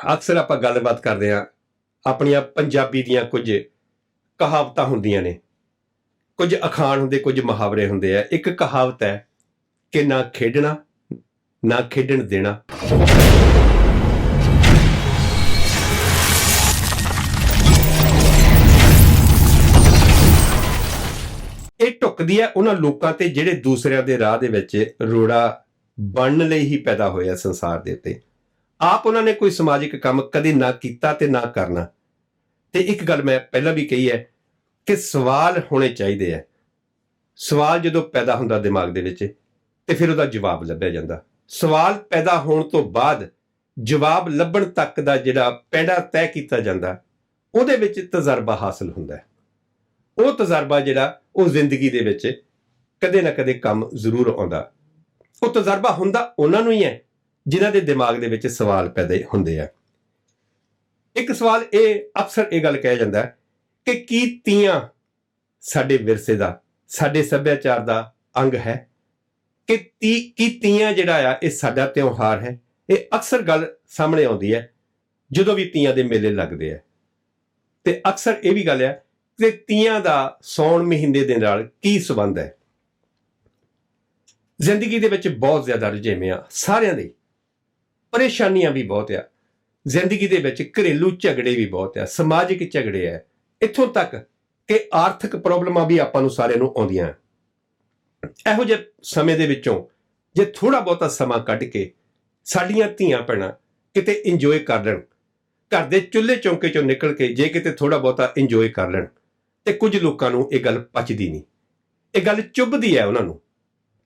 ਅਕਸਰ ਆਪਾਂ ਗੱਲਬਾਤ ਕਰਦੇ ਆ ਆਪਣੀਆਂ ਪੰਜਾਬੀ ਦੀਆਂ ਕੁਝ ਕਹਾਵਤਾਂ ਹੁੰਦੀਆਂ ਨੇ। ਕੁਝ ਅਖਾਣ ਹੁੰਦੇ, ਕੁਝ ਮੁਹਾਵਰੇ ਹੁੰਦੇ ਆ। ਇੱਕ ਕਹਾਵਤ ਹੈ ਕਿ ਨਾ ਖੇਡਣਾ, ਨਾ ਖੇਡਣ ਦੇਣਾ। ਇਹ ਟੁੱਕਦੀ ਹੈ ਉਹਨਾਂ ਲੋਕਾਂ ਤੇ ਜਿਹੜੇ ਦੂਸਰਿਆਂ ਦੇ ਰਾਹ ਦੇ ਵਿੱਚ ਰੋੜਾ ਬਣਨ ਲਈ ਹੀ ਪੈਦਾ ਹੋਇਆ ਸੰਸਾਰ ਦੇ ਉੱਤੇ। ਆਪ ਉਹਨਾਂ ਨੇ ਕੋਈ ਸਮਾਜਿਕ ਕੰਮ ਕਦੇ ਨਾ ਕੀਤਾ ਤੇ ਨਾ ਕਰਨਾ। ਤੇ ਇੱਕ ਗੱਲ ਮੈਂ ਪਹਿਲਾਂ ਵੀ ਕਹੀ ਹੈ ਕਿ ਸਵਾਲ ਹੋਣੇ ਚਾਹੀਦੇ ਆ। ਸਵਾਲ ਜਦੋਂ ਪੈਦਾ ਹੁੰਦਾ ਦਿਮਾਗ ਦੇ ਵਿੱਚ, ਤੇ ਫਿਰ ਉਹਦਾ ਜਵਾਬ ਲੱਭਿਆ ਜਾਂਦਾ। ਸਵਾਲ ਪੈਦਾ ਹੋਣ ਤੋਂ ਬਾਅਦ ਜਵਾਬ ਲੱਭਣ ਤੱਕ ਦਾ ਜਿਹੜਾ ਪੈੜਾ ਤੈਅ ਕੀਤਾ ਜਾਂਦਾ, ਉਹਦੇ ਵਿੱਚ ਤਜਰਬਾ ਹਾਸਲ ਹੁੰਦਾ ਹੈ। ਉਹ ਤਜਰਬਾ ਜਿਹੜਾ ਉਹ ਜ਼ਿੰਦਗੀ ਦੇ ਵਿੱਚ ਕਦੇ ਨਾ ਕਦੇ ਕੰਮ ਜ਼ਰੂਰ ਆਉਂਦਾ। ਉਹ ਤਜਰਬਾ ਹੁੰਦਾ ਉਹਨਾਂ ਨੂੰ ਹੀ ਹੈ ਜਿਨ੍ਹਾਂ ਦੇ ਦਿਮਾਗ ਦੇ ਵਿੱਚ ਸਵਾਲ ਪੈਦਾ ਹੁੰਦੇ ਆ। ਇੱਕ ਸਵਾਲ ਇਹ ਅਕਸਰ ਇਹ ਗੱਲ ਕਿਹਾ ਜਾਂਦਾ ਕਿ ਕੀ ਤੀਆਂ ਸਾਡੇ ਵਿਰਸੇ ਦਾ, ਸਾਡੇ ਸੱਭਿਆਚਾਰ ਦਾ ਅੰਗ ਹੈ? ਕਿ ਤੀ, ਕੀ ਤੀਆਂ ਜਿਹੜਾ ਆ, ਇਹ ਸਾਡਾ ਤਿਉਹਾਰ ਹੈ? ਇਹ ਅਕਸਰ ਗੱਲ ਸਾਹਮਣੇ ਆਉਂਦੀ ਹੈ, ਜਦੋਂ ਵੀ ਤੀਆਂ ਦੇ ਮੇਲੇ ਲੱਗਦੇ ਆ। ਤੇ ਅਕਸਰ ਇਹ ਵੀ ਗੱਲ ਹੈ ਕਿ ਤੀਆਂ ਦਾ ਸੌਣ ਮਹੀਨੇ ਦੇ ਨਾਲ ਕੀ ਸੰਬੰਧ ਹੈ? ਜ਼ਿੰਦਗੀ ਦੇ ਵਿੱਚ ਬਹੁਤ ਜ਼ਿਆਦਾ ਰੁਝੇਵੇਂ ਆ ਸਾਰਿਆਂ ਦੇ। ਪਰੇਸ਼ਾਨੀਆਂ ਵੀ ਬਹੁਤ ਆ। ਜ਼ਿੰਦਗੀ ਦੇ ਵਿੱਚ ਘਰੇਲੂ ਝਗੜੇ ਵੀ ਬਹੁਤ ਆ, ਸਮਾਜਿਕ ਝਗੜੇ ਆ। ਇੱਥੋਂ ਤੱਕ ਕਿ ਆਰਥਿਕ ਪ੍ਰੋਬਲਮਾਂ ਵੀ ਆਪਾਂ ਨੂੰ ਸਾਰਿਆਂ ਨੂੰ ਆਉਂਦੀਆਂ। ਇਹੋ ਜਿਹੇ ਸਮੇਂ ਦੇ ਵਿੱਚੋਂ ਜੇ ਥੋੜਾ ਬਹੁਤਾ ਸਮਾਂ ਕੱਢ ਕੇ ਸਾਡੀਆਂ ਧੀਆਂ ਭੈਣਾਂ ਕਿਤੇ ਇੰਜੋਏ ਕਰ ਲੈਣ, ਘਰ ਦੇ ਚੁੱਲ੍ਹੇ ਚੌਂਕੇ ਚੋਂ ਨਿਕਲ ਕੇ ਜੇ ਕਿਤੇ ਥੋੜਾ ਬਹੁਤਾ ਇੰਜੋਏ ਕਰ ਲੈਣ, ਤੇ ਕੁਝ ਲੋਕਾਂ ਨੂੰ ਇਹ ਗੱਲ ਪਚਦੀ ਨਹੀਂ। ਇਹ ਗੱਲ ਚੁੱਭਦੀ ਹੈ ਉਹਨਾਂ ਨੂੰ।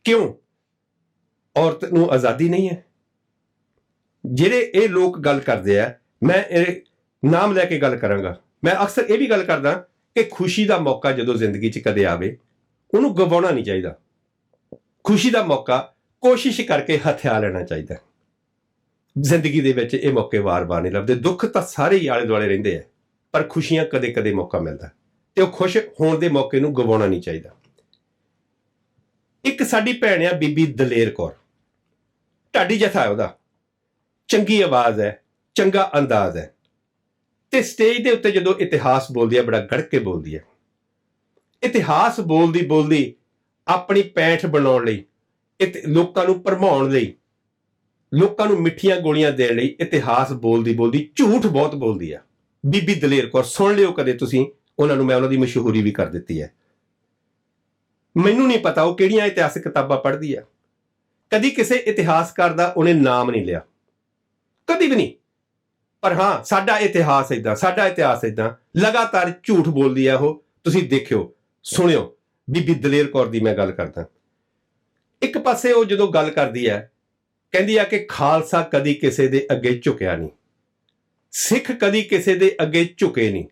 ਕਿਉਂ? ਔਰਤ ਨੂੰ ਆਜ਼ਾਦੀ ਨਹੀਂ ਹੈ। ਜਿਹੜੇ ਇਹ ਲੋਕ ਗੱਲ ਕਰਦੇ ਆ, ਮੈਂ ਇਹ ਨਾਮ ਲੈ ਕੇ ਗੱਲ ਕਰਾਂਗਾ। ਮੈਂ ਅਕਸਰ ਇਹ ਵੀ ਗੱਲ ਕਰਦਾ ਕਿ ਖੁਸ਼ੀ ਦਾ ਮੌਕਾ ਜਦੋਂ ਜ਼ਿੰਦਗੀ 'ਚ ਕਦੇ ਆਵੇ, ਉਹਨੂੰ ਗਵਾਉਣਾ ਨਹੀਂ ਚਾਹੀਦਾ। ਖੁਸ਼ੀ ਦਾ ਮੌਕਾ ਕੋਸ਼ਿਸ਼ ਕਰਕੇ ਹਥਿਆ ਲੈਣਾ ਚਾਹੀਦਾ। ਜ਼ਿੰਦਗੀ ਦੇ ਵਿੱਚ ਇਹ ਮੌਕੇ ਵਾਰ-ਵਾਰ ਨਹੀਂ ਲੱਭਦੇ। ਦੁੱਖ ਤਾਂ ਸਾਰੇ ਹੀ ਆਲੇ ਦੁਆਲੇ ਰਹਿੰਦੇ ਆ, ਪਰ ਖੁਸ਼ੀਆਂ ਕਦੇ-ਕਦੇ ਮੌਕਾ ਮਿਲਦਾ। ਤੇ ਉਹ ਖੁਸ਼ ਹੋਣ ਦੇ ਮੌਕੇ ਨੂੰ ਗਵਾਉਣਾ ਨਹੀਂ ਚਾਹੀਦਾ। ਇੱਕ ਸਾਡੀ ਭੈਣ ਆ, ਬੀਬੀ ਦਲੇਰ ਕੌਰ। ਢਾਡੀ ਜਥਾ ਹੈ ਉਹਦਾ। ਚੰਗੀ ਆਵਾਜ਼ ਹੈ, ਚੰਗਾ ਅੰਦਾਜ਼ ਹੈ। ਤੇ ਸਟੇਜ ਦੇ ਉੱਤੇ ਜਦੋਂ ਇਤਿਹਾਸ ਬੋਲਦੀ ਹੈ, ਬੜਾ ਗੜ ਕੇ ਬੋਲਦੀ ਹੈ। ਇਤਿਹਾਸ ਬੋਲਦੀ ਬੋਲਦੀ ਆਪਣੀ ਪੈਠ ਬਣਾਉਣ ਲਈ, ਇਤ, ਲੋਕਾਂ ਨੂੰ ਭਰਮਾਉਣ ਲਈ, ਲੋਕਾਂ ਨੂੰ ਮਿੱਠੀਆਂ ਗੋਲੀਆਂ ਦੇਣ ਲਈ ਇਤਿਹਾਸ ਬੋਲਦੀ ਬੋਲਦੀ ਝੂਠ ਬਹੁਤ ਬੋਲਦੀ ਆ ਬੀਬੀ ਦਲੇਰ ਕੌਰ, ਸੁਣ ਲਿਓ ਕਦੇ ਤੁਸੀਂ, ਉਹਨਾਂ ਨੂੰ ਮੈਂ ਉਹਨਾਂ ਦੀ ਮਸ਼ਹੂਰੀ ਵੀ ਕਰ ਦਿੱਤੀ ਹੈ। ਮੈਨੂੰ ਨਹੀਂ ਪਤਾ ਉਹ ਕਿਹੜੀਆਂ ਇਤਿਹਾਸਕ ਕਿਤਾਬਾਂ ਪੜ੍ਹਦੀ ਆ ਕਦੀ ਕਿਸੇ ਇਤਿਹਾਸਕਾਰ ਦਾ ਉਹਨੇ ਨਾਮ ਨਹੀਂ ਲਿਆ। ਕਦੀ ਵੀ ਨਹੀਂ। ਪਰ ਹਾਂ, ਸਾਡਾ ਇਤਿਹਾਸ ਇਦਾਂ ਸਾਡਾ ਇਤਿਹਾਸ ਇਦਾਂ ਲਗਾਤਾਰ ਝੂਠ ਬੋਲਦੀ ਆ ਉਹ। ਤੁਸੀਂ ਦੇਖਿਓ, ਸੁਣਿਓ। ਬੀਬੀ ਦਲੇਰ ਕੌਰ ਦੀ ਮੈਂ ਗੱਲ ਕਰਦਾ। ਇੱਕ ਪਾਸੇ ਉਹ ਜਦੋਂ ਗੱਲ ਕਰਦੀ ਹੈ ਕਹਿੰਦੀ ਆ ਕਿ ਖਾਲਸਾ ਕਦੀ ਕਿਸੇ ਦੇ ਅੱਗੇ ਝੁਕਿਆ ਨਹੀਂ। ਸਿੱਖ ਕਦੀ ਕਿਸੇ ਦੇ ਅੱਗੇ ਝੁਕੇ ਨਹੀਂ।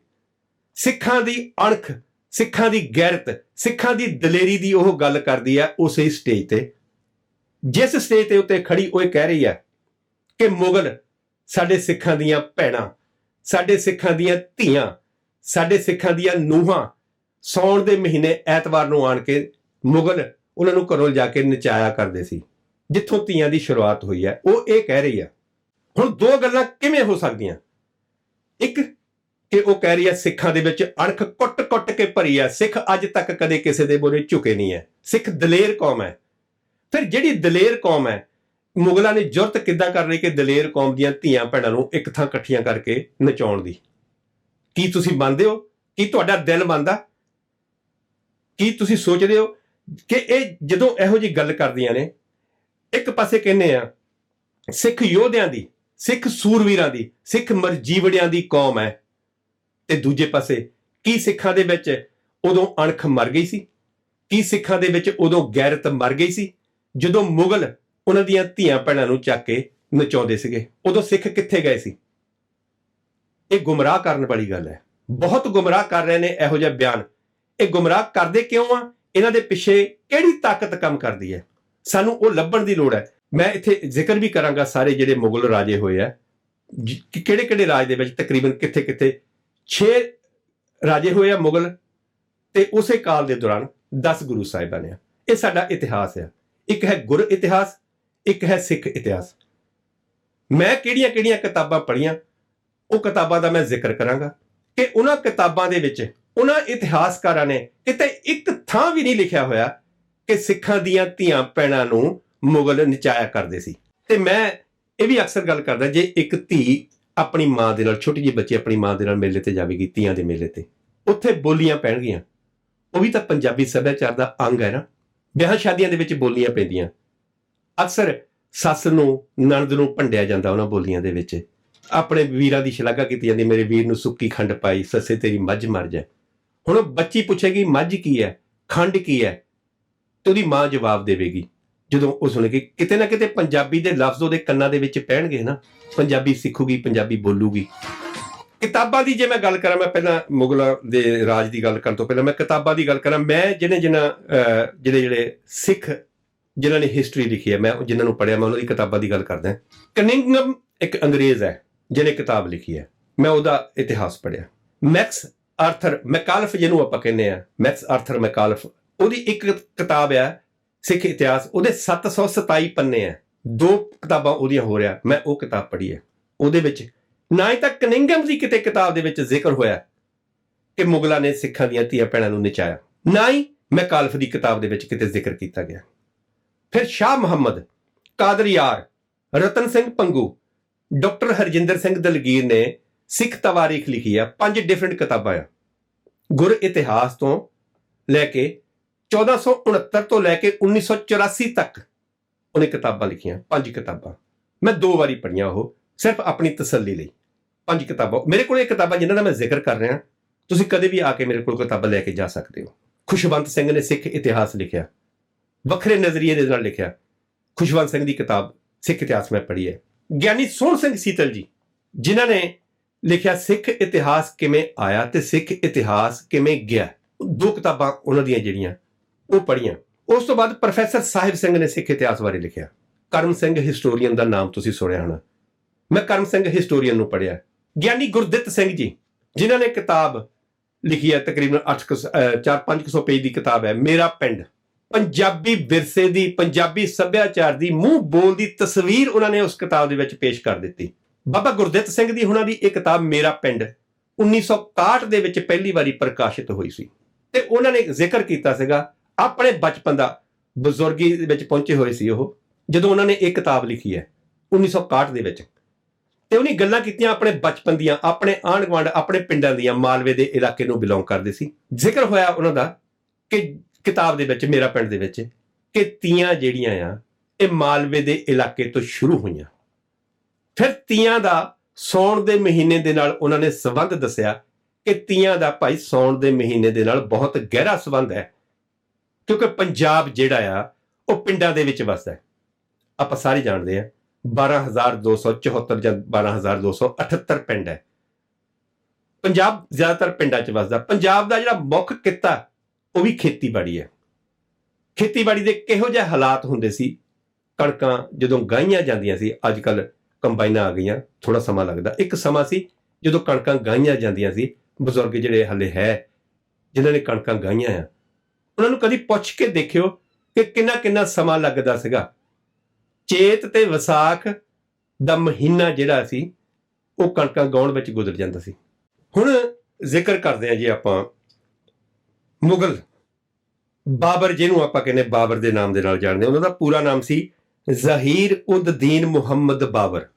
ਸਿੱਖਾਂ ਦੀ ਅਣਖ, ਸਿੱਖਾਂ ਦੀ ਗੈਰਤ, ਸਿੱਖਾਂ ਦੀ ਦਲੇਰੀ ਦੀ ਉਹ ਗੱਲ ਕਰਦੀ ਆ ਉਸੇ ਸਟੇਜ ਤੇ। ਜਿਸ ਸਟੇਜ ਤੇ ਉੱਤੇ ਖੜੀ ਉਹ ਇਹ ਕਹਿ ਰਹੀ ਹੈ ਕਿ ਮੁਗਲ ਸਾਡੇ ਸਿੱਖਾਂ ਦੀਆਂ ਭੈਣਾਂ, ਸਾਡੇ ਸਿੱਖਾਂ ਦੀਆਂ ਧੀਆਂ, ਸਾਡੇ ਸਿੱਖਾਂ ਦੀਆਂ ਨੂਹਾਂ ਸੌਣ ਦੇ ਮਹੀਨੇ ਐਤਵਾਰ ਨੂੰ ਆਣ ਕੇ ਮੁਗਲ ਉਹਨਾਂ ਨੂੰ ਘਰੋਂ ਜਾ ਕੇ ਨਚਾਇਆ ਕਰਦੇ ਸੀ। ਜਿੱਥੋਂ ਧੀਆਂ ਦੀ ਸ਼ੁਰੂਆਤ ਹੋਈ ਹੈ। ਉਹ ਇਹ ਕਹਿ ਰਹੀ ਆ ਹੁਣ ਦੋ ਗੱਲਾਂ ਕਿਵੇਂ ਹੋ ਸਕਦੀਆਂ? ਇੱਕ, ਕਿ ਉਹ ਕਹਿ ਰਹੀ ਹੈ, ਸਿੱਖਾਂ ਦੇ ਵਿੱਚ ਅਣਖ ਕੁੱਟ-ਕੁੱਟ ਕੇ ਭਰੀ ਹੈ। ਸਿੱਖ ਅੱਜ ਤੱਕ ਕਦੇ ਕਿਸੇ ਦੇ ਬੋਲੇ ਝੁਕੇ ਨਹੀਂ ਹੈ। ਸਿੱਖ ਦਲੇਰ ਕੌਮ ਹੈ। ਫਿਰ ਜਿਹੜੀ ਦਲੇਰ ਕੌਮ ਹੈ ਮੁਗਲਾਂ ਨੇ ਜੁਰਤ ਕਿੱਦਾਂ ਕਰ ਲਈ ਕਿ ਦਲੇਰ ਕੌਮ ਦੀਆਂ ਧੀਆਂ ਭੈਣਾਂ ਨੂੰ ਇੱਕ ਥਾਂ ਇਕੱਠੀਆਂ ਕਰਕੇ ਨਚਾਉਣ ਦੀ? ਕੀ ਤੁਸੀਂ ਮੰਨਦੇ ਹੋ? ਕੀ ਤੁਹਾਡਾ ਦਿਲ ਮੰਨਦਾ? ਕੀ ਤੁਸੀਂ ਸੋਚਦੇ ਹੋ ਕਿ ਇਹ ਜਦੋਂ ਇਹੋ ਜੀ ਗੱਲ ਕਰਦੀਆਂ ਨੇ, ਇੱਕ ਪਾਸੇ ਕਹਿੰਦੇ ਆ, ਸਿੱਖ ਯੋਧਿਆਂ ਦੀ, ਸਿੱਖ ਸੂਰਵੀਰਾਂ ਦੀ, ਸਿੱਖ ਮਰਜੀਵੜਿਆਂ ਦੀ ਕੌਮ ਹੈ। ਤੇ ਦੂਜੇ ਪਾਸੇ, ਕੀ ਸਿੱਖਾਂ ਦੇ ਵਿੱਚ ਉਦੋਂ ਅਣਖ ਮਰ ਗਈ ਸੀ? ਕੀ ਸਿੱਖਾਂ ਦੇ ਵਿੱਚ ਉਦੋਂ ਗੈਰਤ ਮਰ ਗਈ ਸੀ? ਜਦੋਂ ਮੁਗਲ ਉਹਨਾਂ ਦੀਆਂ ਧੀਆਂ ਭੈਣਾਂ ਨੂੰ ਚੱਕ ਕੇ ਨਚਾਉਂਦੇ ਸੀਗੇ। ਉਦੋਂ ਸਿੱਖ ਕਿੱਥੇ ਗਏ ਸੀ? ਇਹ ਗੁੰਮਰਾਹ ਕਰਨ ਵਾਲੀ ਗੱਲ ਹੈ। ਬਹੁਤ ਗੁੰਮਰਾਹ ਕਰ ਰਹੇ ਨੇ ਇਹੋ ਜਿਹਾ ਬਿਆਨ। ਇਹ ਗੁੰਮਰਾਹ ਕਰਦੇ ਕਿਉਂ ਆ? ਇਹਨਾਂ ਦੇ ਪਿੱਛੇ ਕਿਹੜੀ ਤਾਕਤ ਕੰਮ ਕਰਦੀ ਹੈ? ਸਾਨੂੰ ਉਹ ਲੱਭਣ ਦੀ ਲੋੜ ਹੈ। ਮੈਂ ਇੱਥੇ ਜ਼ਿਕਰ ਵੀ ਕਰਾਂਗਾ ਸਾਰੇ ਜਿਹੜੇ ਮੁਗਲ ਰਾਜੇ ਹੋਏ ਆ। ਕਿਹੜੇ ਕਿਹੜੇ ਰਾਜ ਦੇ ਵਿੱਚ ਤਕਰੀਬਨ ਕਿੱਥੇ ਕਿੱਥੇ 6 ਰਾਜੇ ਹੋਏ ਆ ਮੁਗਲ ਤੇ ਉਸੇ ਕਾਲ ਦੇ ਦੌਰਾਨ 10 ਗੁਰੂ ਸਾਹਿਬਾਨ ਆ। ਇਹ ਸਾਡਾ ਇਤਿਹਾਸ ਆ। ਇੱਕ ਹੈ ਗੁਰ ਇਤਿਹਾਸ ਇੱਕ ਹੈ ਸਿੱਖ ਇਤਿਹਾਸ। ਮੈਂ ਕਿਹੜੀਆਂ-ਕਿਹੜੀਆਂ ਕਿਤਾਬਾਂ ਪੜ੍ਹੀਆਂ, ਉਹ ਕਿਤਾਬਾਂ ਦਾ ਮੈਂ ਜ਼ਿਕਰ ਕਰਾਂਗਾ ਕਿ ਉਹਨਾਂ ਕਿਤਾਬਾਂ ਦੇ ਵਿੱਚ ਉਹਨਾਂ ਇਤਿਹਾਸਕਾਰਾਂ ਨੇ ਕਿਤੇ ਇੱਕ ਥਾਂ ਵੀ ਨਹੀਂ ਲਿਖਿਆ ਹੋਇਆ ਕਿ ਸਿੱਖਾਂ ਦੀਆਂ ਧੀਆਂ ਪੈਣਾ ਨੂੰ ਮੁਗਲ ਨਚਾਇਆ ਕਰਦੇ ਸੀ। ਤੇ ਮੈਂ ਇਹ ਵੀ ਅਕਸਰ ਗੱਲ ਕਰਦਾ, ਜੇ ਇੱਕ ਧੀ ਆਪਣੀ ਮਾਂ ਦੇ ਨਾਲ, ਛੋਟੀ ਜਿਹੀ ਬੱਚੀ ਆਪਣੀ ਮਾਂ ਦੇ ਨਾਲ ਮੇਲੇ ਤੇ ਜਾਵੇਗੀ, ਧੀਆਂ ਦੇ ਮੇਲੇ ਤੇ, ਉੱਥੇ ਬੋਲੀਆਂ ਪੈਣਗੀਆਂ। ਉਹ ਵੀ ਤਾਂ ਪੰਜਾਬੀ ਸੱਭਿਆਚਾਰ ਦਾ ਅੰਗ ਹੈ ਨਾ। ਵਿਆਹ ਸ਼ਾਦੀਆਂ ਦੇ ਵਿੱਚ ਬੋਲੀਆਂ ਪੈਂਦੀਆਂ। ਅਕਸਰ ਸੱਸ ਨੂੰ ਨਣਦ ਨੂੰ ਭੰਡਿਆ ਜਾਂਦਾ ਉਹਨਾਂ ਬੋਲੀਆਂ ਦੇ ਵਿੱਚ। ਆਪਣੇ ਵੀਰਾਂ ਦੀ ਸ਼ਲਾਘਾ ਕੀਤੀ ਜਾਂਦੀ ਮੇਰੇ ਵੀਰ ਨੂੰ ਸੁੱਕੀ ਖੰਡ ਪਾਈ ਸੱਸੇ ਤੇਰੀ ਮੱਝ ਮਰ ਜਾ ਹੁਣ ਉਹ ਬੱਚੀ ਪੁੱਛੇਗੀ ਮੱਝ ਕੀ ਹੈ? ਖੰਡ ਕੀ ਹੈ? ਤੇ ਉਹਦੀ ਮਾਂ ਜਵਾਬ ਦੇਵੇਗੀ। ਜਦੋਂ ਉਹ ਸੁਣੇਗੀ ਕਿਤੇ ਨਾ ਕਿਤੇ ਪੰਜਾਬੀ ਦੇ ਲਫ਼ਜ਼ ਉਹਦੇ ਕੰਨਾਂ ਦੇ ਵਿੱਚ ਪੈਣਗੇ ਨਾ। ਪੰਜਾਬੀ ਸਿੱਖੂਗੀ ਪੰਜਾਬੀ ਬੋਲੂਗੀ। ਕਿਤਾਬਾਂ ਦੀ ਜੇ ਮੈਂ ਗੱਲ ਕਰਾਂ ਮੈਂ ਪਹਿਲਾਂ ਮੁਗਲਾਂ ਦੇ ਰਾਜ ਦੀ ਗੱਲ ਕਰਨ ਤੋਂ ਪਹਿਲਾਂ ਮੈਂ ਕਿਤਾਬਾਂ ਦੀ ਗੱਲ ਕਰਾਂ ਮੈਂ ਜਿਹਨੇ ਜਿਹਨਾਂ ਅਹ, ਜਿਹੜੇ ਜਿਹੜੇ ਸਿੱਖ ਜਿਨ੍ਹਾਂ ਨੇ ਹਿਸਟਰੀ ਲਿਖੀ ਹੈ, ਮੈਂ ਜਿਨ੍ਹਾਂ ਨੂੰ ਪੜ੍ਹਿਆ, ਮੈਂ ਉਹਨਾਂ ਦੀ ਕਿਤਾਬਾਂ ਦੀ ਗੱਲ ਕਰਦਾ ਕਨਿੰਗਮ ਇੱਕ ਅੰਗਰੇਜ਼ ਹੈ, ਜਿਹਨੇ ਕਿਤਾਬ ਲਿਖੀ ਹੈ। ਮੈਂ ਉਹਦਾ ਇਤਿਹਾਸ ਪੜ੍ਹਿਆ। ਮੈਕਸ ਆਰਥਰ ਮੈਕਾਲਫ ਜਿਹਨੂੰ ਆਪਾਂ ਕਹਿੰਦੇ ਆ ਮੈਕਸ ਆਰਥਰ ਮੈਕਾਲਫ ਉਹਦੀ ਇੱਕ ਕਿਤਾਬ ਹੈ, ਸਿੱਖ ਇਤਿਹਾਸ, ਉਹਦੇ 727 ਪੰਨੇ ਆ ਦੋ ਕਿਤਾਬਾਂ ਉਹਦੀਆਂ ਹੋ ਰਿਹਾ ਮੈਂ ਉਹ ਕਿਤਾਬ ਪੜ੍ਹੀ ਹੈ। ਉਹਦੇ ਵਿੱਚ ਨਾ ਹੀ ਤਾਂ ਕਨਿੰਗਮ ਦੀ ਕਿਤੇ ਕਿਤਾਬ ਦੇ ਵਿੱਚ ਜ਼ਿਕਰ ਹੋਇਆ ਕਿ ਮੁਗਲਾਂ ਨੇ ਸਿੱਖਾਂ ਦੀਆਂ ਧੀਆਂ ਭੈਣਾਂ ਨੂੰ ਨਚਾਇਆ, ਨਾ ਹੀ ਮੈਕਾਲਫ ਦੀ ਕਿਤਾਬ ਦੇ ਵਿੱਚ ਕਿਤੇ ਜ਼ਿਕਰ ਕੀਤਾ ਗਿਆ। ਫਿਰ ਸ਼ਾਹ ਮੁਹੰਮਦ, ਕਾਦਰ ਯਾਰ, ਰਤਨ ਸਿੰਘ ਪੰਗੂ, ਡਾਕਟਰ ਹਰਜਿੰਦਰ ਸਿੰਘ ਦਲਗੀਰ ਨੇ ਸਿੱਖ ਤਵਾਰੀਖ ਲਿਖੀ ਆ, ਪੰਜ ਡਿਫਰੈਂਟ ਕਿਤਾਬਾਂ ਆ। ਗੁਰ ਇਤਿਹਾਸ ਤੋਂ ਲੈ ਕੇ 1469 ਤੋਂ ਲੈ ਕੇ 1984 ਤੱਕ ਉਹਨੇ ਕਿਤਾਬਾਂ ਲਿਖੀਆਂ, ਪੰਜ ਕਿਤਾਬਾਂ। ਮੈਂ ਦੋ ਵਾਰੀ ਪੜ੍ਹੀਆਂ ਉਹ, ਸਿਰਫ ਆਪਣੀ ਤਸੱਲੀ ਲਈ। ਪੰਜ ਕਿਤਾਬਾਂ। ਮੇਰੇ ਕੋਲ ਇਹ ਕਿਤਾਬਾਂ ਜਿਨ੍ਹਾਂ ਦਾ ਮੈਂ ਜ਼ਿਕਰ ਕਰ ਰਿਹਾ, ਤੁਸੀਂ ਕਦੇ ਵੀ ਆ ਕੇ ਮੇਰੇ ਕੋਲ ਕਿਤਾਬਾਂ ਲੈ ਕੇ ਜਾ ਸਕਦੇ ਹੋ। ਖੁਸ਼ਵੰਤ ਸਿੰਘ ਨੇ ਸਿੱਖ ਇਤਿਹਾਸ ਲਿਖਿਆ। ਵੱਖਰੇ ਨਜ਼ਰੀਏ ਦੇ ਨਾਲ ਲਿਖਿਆ। ਖੁਸ਼ਵੰਤ ਸਿੰਘ ਦੀ ਕਿਤਾਬ, ਸਿੱਖ ਇਤਿਹਾਸ ਮੈਂ ਪੜ੍ਹੀ ਹੈ। ਗਿਆਨੀ ਸੋਹਣ ਸਿੰਘ ਸੀਤਲ ਜੀ, ਜਿਨ੍ਹਾਂ ਨੇ ਲਿਖਿਆ, ਸਿੱਖ ਇਤਿਹਾਸ ਕਿਵੇਂ ਆਇਆ ਤੇ ਸਿੱਖ ਇਤਿਹਾਸ ਕਿਵੇਂ ਗਿਆ। ਦੋ ਕਿਤਾਬਾਂ ਉਹਨਾਂ ਦੀਆਂ ਜਿਹੜੀਆਂ, ਉਹ ਪੜ੍ਹੀਆਂ। ਉਸ ਤੋਂ ਬਾਅਦ ਪ੍ਰੋਫੈਸਰ ਸਾਹਿਬ ਸਿੰਘ ਨੇ ਸਿੱਖ ਇਤਿਹਾਸ ਬਾਰੇ ਲਿਖਿਆ। ਕਰਮ ਸਿੰਘ ਹਿਸਟੋਰੀਅਨ ਦਾ ਨਾਮ ਤੁਸੀਂ ਸੁਣਿਆ ਹੋਣਾ। ਮੈਂ ਕਰਮ ਸਿੰਘ ਹਿਸਟੋਰੀਅਨ ਨੂੰ ਪੜ੍ਹਿਆ। ਗਿਆਨੀ ਗੁਰਦਿੱਤ ਸਿੰਘ ਜੀ, ਜਿਨ੍ਹਾਂ ਨੇ ਕਿਤਾਬ ਲਿਖੀ ਹੈ, ਤਕਰੀਬਨ 8 4-500 ਪੇਜ ਦੀ ਕਿਤਾਬ ਹੈ, ਮੇਰਾ ਪਿੰਡ। ਪੰਜਾਬੀ ਵਿਰਸੇ ਦੀ, ਪੰਜਾਬੀ ਸੱਭਿਆਚਾਰ ਦੀ, ਮੂੰਹ ਬੋਲ ਦੀ ਤਸਵੀਰ ਉਹਨਾਂ ਨੇ ਉਸ ਕਿਤਾਬ ਦੇ ਵਿੱਚ ਪੇਸ਼ ਕਰ ਦਿੱਤੀ। ਬਾਬਾ ਗੁਰਦਿੱਤ ਸਿੰਘ ਦੀ ਉਹਨਾਂ ਦੀ ਇਹ ਕਿਤਾਬ ਮੇਰਾ ਪਿੰਡ 1961 ਦੇ ਵਿੱਚ ਪਹਿਲੀ ਵਾਰੀ ਪ੍ਰਕਾਸ਼ਿਤ ਹੋਈ ਸੀ। ਤੇ ਉਹਨਾਂ ਨੇ ਜ਼ਿਕਰ ਕੀਤਾ ਸੀਗਾ, ਆਪਣੇ ਬਚਪਨ ਦਾ ਬਜ਼ੁਰਗੀ ਦੇ ਵਿੱਚ ਪਹੁੰਚੇ ਹੋਏ ਸੀ ਉਹ, ਜਦੋਂ ਉਹਨਾਂ ਨੇ ਇਹ ਕਿਤਾਬ ਲਿਖੀ ਹੈ 1961 ਦੇ ਵਿੱਚ। ਤੇ ਉਹਨੇ ਗੱਲਾਂ ਕੀਤੀਆਂ ਆਪਣੇ ਬਚਪਨ ਦੀਆਂ, ਆਪਣੇ ਆਂਢ ਗੁਆਂਢ ਆਪਣੇ ਪਿੰਡਾਂ ਦੀਆਂ, ਮਾਲਵੇ ਦੇ ਇਲਾਕੇ ਨੂੰ ਬਿਲੋਂਗ ਕਰਦੇ ਸੀ। ਜ਼ਿਕਰ ਹੋਇਆ ਉਹਨਾਂ ਦਾ ਕਿ ਕਿਤਾਬ ਦੇ ਵਿੱਚ, ਮੇਰਾ ਪਿੰਡ ਦੇ ਵਿੱਚ, ਕਿ ਤੀਆਂ ਜਿਹੜੀਆਂ ਆ, ਇਹ ਮਾਲਵੇ ਦੇ ਇਲਾਕੇ ਤੋਂ ਸ਼ੁਰੂ ਹੋਈਆਂ। ਫਿਰ ਤੀਆਂ ਦਾ ਸੌਣ ਦੇ ਮਹੀਨੇ ਦੇ ਨਾਲ ਉਹਨਾਂ ਨੇ ਸੰਬੰਧ ਦੱਸਿਆ ਕਿ ਤੀਆਂ ਦਾ ਭਾਈ ਸੌਣ ਦੇ ਮਹੀਨੇ ਦੇ ਨਾਲ ਬਹੁਤ ਗਹਿਰਾ ਸੰਬੰਧ ਹੈ, ਕਿਉਂਕਿ ਪੰਜਾਬ ਜਿਹੜਾ ਆ, ਉਹ ਪਿੰਡਾਂ ਦੇ ਵਿੱਚ ਵਸਦਾ ਹੈ। ਆਪਾਂ ਸਾਰੇ ਜਾਣਦੇ ਆ 12274 ਜਾਂ 12278 ਪਿੰਡ ਹੈ। ਪੰਜਾਬ ਜ਼ਿਆਦਾਤਰ ਪਿੰਡਾਂ 'ਚ ਵਸਦਾ। ਪੰਜਾਬ ਦਾ ਜਿਹੜਾ ਮੁੱਖ ਕਿੱਤਾ ਉਹ ਵੀ ਖੇਤੀਬਾੜੀ ਹੈ। ਖੇਤੀਬਾੜੀ ਦੇ ਕਿਹੋ ਜਿਹੇ ਹਾਲਾਤ ਹੁੰਦੇ ਸੀ? ਕਣਕਾਂ ਜਦੋਂ ਗਾਈਆਂ ਜਾਂਦੀਆਂ ਸੀ ਅੱਜ ਕੱਲ ਕੰਬਾਈਨਾਂ ਆ ਗਈਆਂ ਥੋੜਾ ਸਮਾਂ ਲੱਗਦਾ। ਇੱਕ ਸਮਾਂ ਸੀ ਜਦੋਂ ਕਣਕਾਂ ਗਾਈਆਂ ਜਾਂਦੀਆਂ ਸੀ, ਬਜ਼ੁਰਗ ਜਿਹੜੇ ਹਲੇ ਹੈ, ਜਿਨ੍ਹਾਂ ਨੇ ਕਣਕਾਂ ਗਾਈਆਂ ਆ, ਉਹਨਾਂ ਨੂੰ ਕਦੀ ਪੁੱਛ ਕੇ ਦੇਖਿਓ ਕਿ ਕਿੰਨਾ ਕਿੰਨਾ ਸਮਾਂ ਲੱਗਦਾ ਸੀਗਾ। ਚੇਤ ਤੇ ਵਿਸਾਖ ਦਾ ਮਹੀਨਾ ਜਿਹੜਾ ਸੀ, ਉਹ ਕਣਕਾਂ ਗਾਉਣ ਵਿੱਚ ਗੁਜ਼ਰ ਜਾਂਦਾ ਸੀ। ਹੁਣ ਜ਼ਿਕਰ ਕਰਦੇ ਆ ਜੀ ਆਪਾਂ ਮੁਗਲ। ਬਾਬਰ ਜਿਹਨੂੰ ਆਪਾਂ ਕਹਿੰਦੇ ਬਾਬਰ ਦੇ ਨਾਮ ਦੇ ਨਾਲ ਜਾਣਦੇ ਉਹਨਾਂ ਦਾ ਪੂਰਾ ਨਾਮ ਸੀ ਜ਼ਹੀਰ ਉਦ ਦੀਨ ਮੁਹੰਮਦ ਬਾਬਰ।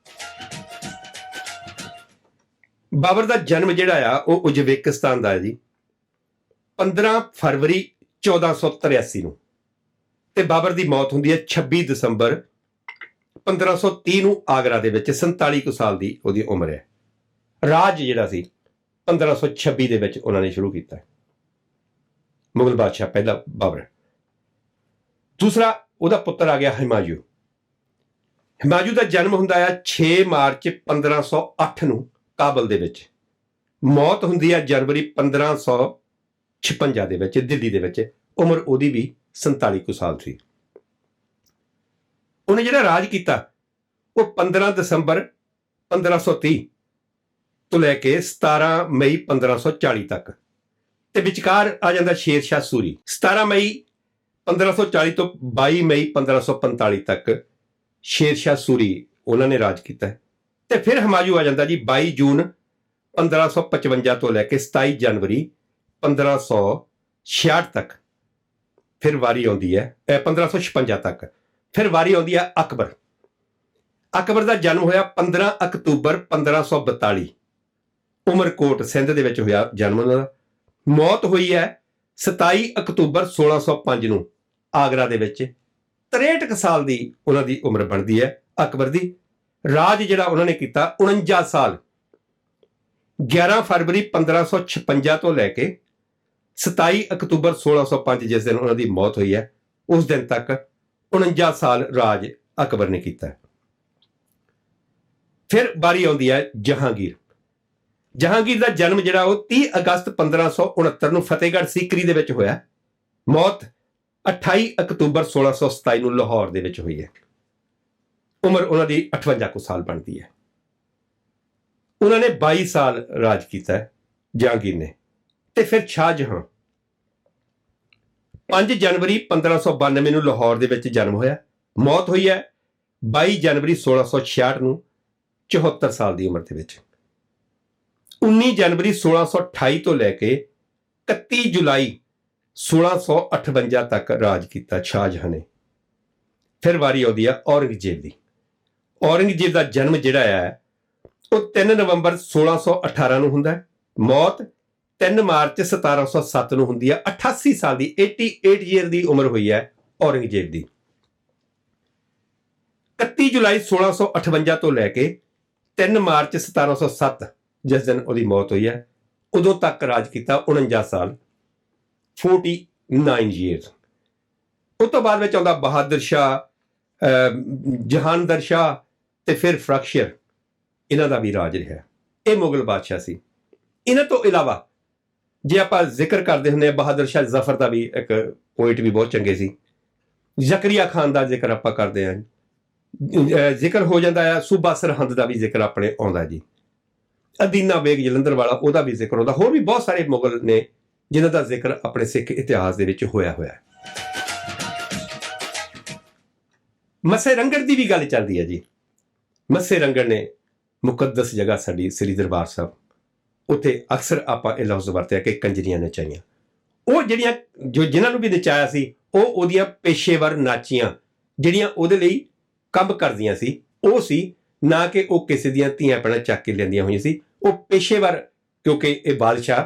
ਬਾਬਰ ਦਾ ਜਨਮ ਜਿਹੜਾ ਆ, ਉਹ ਉਜ਼ਬੇਕਿਸਤਾਨ ਦਾ ਹੈ ਜੀ। 15 ਫਰਵਰੀ 1483 ਨੂੰ। ਤੇ ਬਾਬਰ ਦੀ ਮੌਤ ਹੁੰਦੀ ਹੈ 26 ਦਸੰਬਰ 1530 ਨੂੰ ਆਗਰਾ ਦੇ ਵਿੱਚ 47 ਕੁ ਸਾਲ ਦੀ ਉਹਦੀ ਉਮਰ ਹੈ। ਰਾਜ ਜਿਹੜਾ ਸੀ 1526 ਦੇ ਵਿੱਚ ਉਹਨਾਂ ਨੇ ਸ਼ੁਰੂ ਕੀਤਾ ਮੁਗਲ ਬਾਦਸ਼ਾਹ ਪਹਿਲਾ ਬਾਬਰ। ਦੂਸਰਾ ਉਹਦਾ ਪੁੱਤਰ ਆ ਗਿਆ ਹਿਮਾਯੂ। ਹਿਮਾਯੂ ਦਾ ਜਨਮ ਹੁੰਦਾ ਆ 6 ਮਾਰਚ 1508 ਨੂੰ ਕਾਬਲ ਦੇ ਵਿੱਚ। ਮੌਤ ਹੁੰਦੀ ਆ ਜਨਵਰੀ 1556 ਦੇ ਵਿੱਚ, ਦਿੱਲੀ ਦੇ ਵਿੱਚ। ਉਮਰ ਉਹਦੀ ਵੀ 47 ਕੁ ਸਾਲ ਸੀ। ਉਹਨੇ ਜਿਹੜਾ ਰਾਜ ਕੀਤਾ, ਉਹ 15 ਦਸੰਬਰ 1530 ਤੋਂ ਲੈ ਕੇ 17 ਮਈ 1540 ਤੱਕ। ਤੇ ਵਿਚਕਾਰ ਆ ਜਾਂਦਾ ਸ਼ੇਰ। ਸ਼ਾਹ ਸੂਰੀ 17 ਮਈ 1540 ਤੋਂ 22 ਮਈ 1545 ਤੱਕ ਸ਼ੇਰ ਸ਼ਾਹ ਸੂਰੀ ਉਹਨਾਂ ਨੇ ਰਾਜ ਕੀਤਾ। ਹੈ। ਤੇ ਫਿਰ ਹਮਾਯੂ ਆ ਜਾਂਦਾ ਜੀ 22 ਜੂਨ 1555 ਤੋਂ ਲੈ ਕੇ 27 ਜਨਵਰੀ 1566 ਤੱਕ। ਫਿਰ ਵਾਰੀ ਆਉਂਦੀ ਹੈ, ਇਹ 1556 ਤੱਕ। ਫਿਰ ਵਾਰੀ ਆਉਂਦੀ ਹੈ ਅਕਬਰ। ਅਕਬਰ ਦਾ ਜਨਮ ਹੋਇਆ 15 ਅਕਤੂਬਰ 1542 ਉਮਰਕੋਟ ਸਿੰਧ ਦੇ ਵਿੱਚ ਹੋਇਆ ਜਨਮ ਉਹਨਾਂ ਦਾ। ਮੌਤ ਹੋਈ ਹੈ 27 ਅਕਤੂਬਰ 1605 ਨੂੰ ਆਗਰਾ ਦੇ ਵਿੱਚ। 63 ਕੁ ਸਾਲ ਦੀ ਉਹਨਾਂ ਦੀ ਉਮਰ ਬਣਦੀ ਹੈ ਅਕਬਰ ਦੀ। ਰਾਜ ਜਿਹੜਾ ਉਹਨਾਂ ਨੇ ਕੀਤਾ 49 ਸਾਲ। 11 ਫਰਵਰੀ 1556 ਤੋਂ ਲੈ ਕੇ 27 ਅਕਤੂਬਰ 1605 ਜਿਸ ਦਿਨ ਉਹਨਾਂ ਦੀ ਮੌਤ ਹੋਈ ਹੈ, ਉਸ ਦਿਨ ਤੱਕ 49 ਸਾਲ ਰਾਜ ਅਕਬਰ ਨੇ ਕੀਤਾ। ਫਿਰ ਵਾਰੀ ਆਉਂਦੀ ਹੈ ਜਹਾਂਗੀਰ। ਜਹਾਂਗੀਰ ਦਾ ਜਨਮ ਜਿਹੜਾ ਉਹ 30 ਅਗਸਤ 1569 ਨੂੰ ਫਤਿਹਗੜ੍ਹ ਸੀਕਰੀ ਦੇ ਵਿੱਚ ਹੋਇਆ। ਮੌਤ 28 ਅਕਤੂਬਰ 1627 ਨੂੰ ਲਾਹੌਰ ਦੇ ਵਿੱਚ ਹੋਈ ਹੈ। ਉਮਰ ਉਹਨਾਂ ਦੀ 58 ਕੁ ਸਾਲ ਬਣਦੀ ਹੈ। ਉਹਨਾਂ ਨੇ 22 ਸਾਲ ਰਾਜ ਕੀਤਾ ਜਹਾਂਗੀਰ ਨੇ। ਤੇ ਫਿਰ ਸ਼ਾਹ ਜਹਾਂ 5 ਜਨਵਰੀ 1592 ਨੂੰ ਲਾਹੌਰ ਦੇ ਵਿੱਚ ਜਨਮ ਹੋਇਆ। ਮੌਤ ਹੋਈ ਹੈ 22 ਜਨਵਰੀ 1666 ਨੂੰ 74 ਸਾਲ ਦੀ ਉਮਰ ਦੇ ਵਿੱਚ। 19 ਜਨਵਰੀ 1628 ਤੋਂ ਲੈ ਕੇ 31 ਜੁਲਾਈ 1658 ਤੱਕ ਰਾਜ ਕੀਤਾ ਸ਼ਾਹਜਹਾਂ ਨੇ। ਫਿਰ ਵਾਰੀ ਆਉਂਦੀ ਹੈ ਔਰੰਗਜ਼ੇਬ ਦੀ। ਔਰੰਗਜ਼ੇਬ ਦਾ ਜਨਮ ਜਿਹੜਾ ਹੈ ਉਹ 3 ਨਵੰਬਰ 1618 ਨੂੰ ਹੁੰਦਾ ਹੈ। ਮੌਤ 3 ਮਾਰਚ 1707 ਨੂੰ ਹੁੰਦੀ ਹੈ 88 ਸਾਲ ਦੀ 88 ਈਅਰ ਦੀ ਉਮਰ ਹੋਈ ਹੈ ਔਰੰਗਜ਼ੇਬ ਦੀ। 31 ਜੁਲਾਈ 1658 ਤੋਂ ਲੈ ਕੇ 3 ਮਾਰਚ 1707 ਜਿਸ ਦਿਨ ਉਹਦੀ ਮੌਤ ਹੋਈ ਹੈ ਉਦੋਂ ਤੱਕ ਰਾਜ ਕੀਤਾ 49 ਸਾਲ 49 ਇਅਰਸ ਉਸ ਤੋਂ ਬਾਅਦ ਵਿੱਚ ਆਉਂਦਾ ਬਹਾਦਰ ਸ਼ਾਹ ਅਹ, ਜਹਾਨਦਰ ਸ਼ਾਹ ਤੇ ਫਿਰ ਫਰਕਸ਼ਰ ਇਹਨਾਂ ਦਾ ਵੀ ਰਾਜ ਰਿਹਾ। ਇਹ ਮੁਗਲ ਬਾਦਸ਼ਾਹ ਸੀ। ਇਹਨਾਂ ਤੋਂ ਇਲਾਵਾ ਜੇ ਆਪਾਂ ਜ਼ਿਕਰ ਕਰਦੇ ਹੁੰਦੇ ਆ ਬਹਾਦਰ ਸ਼ਾਹ ਜ਼ਫਰ ਦਾ ਵੀ ਇੱਕ ਪੋਇਟ ਵੀ ਬਹੁਤ ਚੰਗੇ ਸੀ। ਜ਼ਕਰੀਆ ਖਾਨ ਦਾ ਜ਼ਿਕਰ ਆਪਾਂ ਕਰਦੇ ਆਂ ਜ਼ਿਕਰ ਹੋ ਜਾਂਦਾ ਹੈ ਸੂਬਾ ਸਰਹੰਦ ਦਾ ਵੀ ਜ਼ਿਕਰ ਆਪਣੇ ਆਉਂਦਾ ਜੀ। ਅਦੀਨਾ ਬੇਗ ਜਲੰਧਰ ਵਾਲਾ, ਉਹਦਾ ਵੀ ਜ਼ਿਕਰ ਹੁੰਦਾ। ਹੋਰ ਵੀ ਬਹੁਤ ਸਾਰੇ ਮੁਗਲ ਨੇ, ਜਿਨ੍ਹਾਂ ਦਾ ਜ਼ਿਕਰ ਆਪਣੇ ਸਿੱਖ ਇਤਿਹਾਸ ਦੇ ਵਿੱਚ ਹੋਇਆ ਹੋਇਆ ਹੈ। ਮਸੇ ਰੰਗੜ ਦੀ ਵੀ ਗੱਲ ਚੱਲਦੀ ਹੈ ਜੀ। ਮਸੇ ਰੰਗੜ ਨੇ ਮੁਕੱਦਸ ਜਗ੍ਹਾ ਸਾਡੀ, ਸ੍ਰੀ ਦਰਬਾਰ ਸਾਹਿਬ। ਉੱਥੇ ਅਕਸਰ ਆਪਾਂ ਇਹ ਲਫ਼ਜ਼ ਵਰਤਿਆ ਕਿ ਕੰਜਰੀਆਂ ਨਚਾਈਆਂ। ਉਹ ਜਿਹੜੀਆਂ, ਜੋ ਜਿਨ੍ਹਾਂ ਨੂੰ ਵੀ ਨਚਾਇਆ ਸੀ, ਉਹ ਉਹਦੀਆਂ ਪੇਸ਼ੇਵਰ ਨਾਚੀਆਂ, ਜਿਹੜੀਆਂ ਉਹਦੇ ਲਈ ਕੰਮ ਕਰਦੀਆਂ ਸੀ, ਉਹ ਸੀ ਨਾ ਕਿ ਉਹ ਕਿਸੇ ਦੀਆਂ ਧੀਆਂ ਪੈਣਾ ਚੱਕ ਕੇ ਲੈਂਦੀਆਂ ਹੋਈਆਂ ਸੀ ਉਹ ਪੇਸ਼ੇਵਰ, ਕਿਉਂਕਿ ਇਹ ਬਾਦਸ਼ਾਹ